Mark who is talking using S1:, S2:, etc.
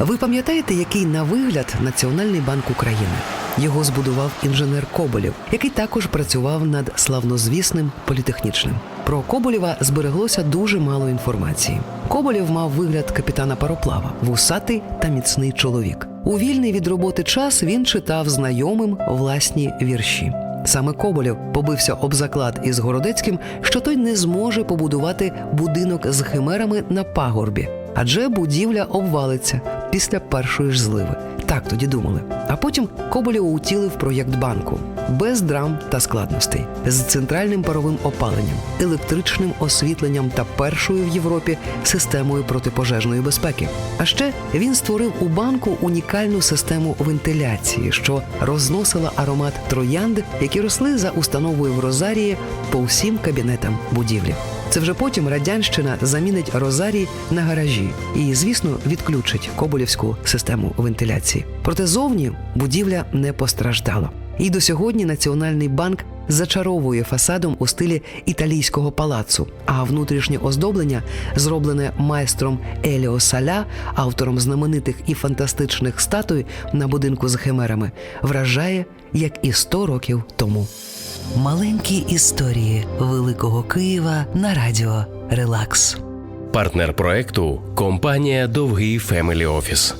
S1: Ви пам'ятаєте, який на вигляд Національний банк України? Його збудував інженер Коболєв, який також працював над славнозвісним політехнічним. Про Коболєва збереглося дуже мало інформації. Коболєв мав вигляд капітана пароплава, вусатий та міцний чоловік. У вільний від роботи час він читав знайомим власні вірші. Саме Коболєв побився об заклад із Городецьким, що той не зможе побудувати будинок з химерами на пагорбі, адже будівля обвалиться після першої ж зливи. Так тоді думали. А потім Коболєв утілив проєкт банку без драм та складностей, з центральним паровим опаленням, електричним освітленням та першою в Європі системою протипожежної безпеки. А ще він створив у банку унікальну систему вентиляції, що розносила аромат троянд, які росли за установою в Розарії по всім кабінетам будівлі. Це вже потім радянщина замінить Розарій на гаражі і, звісно, відключить Коболівську систему вентиляції. Проте зовні будівля не постраждала. І до сьогодні Національний банк зачаровує фасадом у стилі італійського палацу, а внутрішнє оздоблення, зроблене майстром Еліо Саля, автором знаменитих і фантастичних статуй на будинку з химерами, вражає як і 100 років тому. Маленькі історії Великого Києва на радіо Релакс.
S2: Партнер проекту компанія Довгий Фемелі Офіс.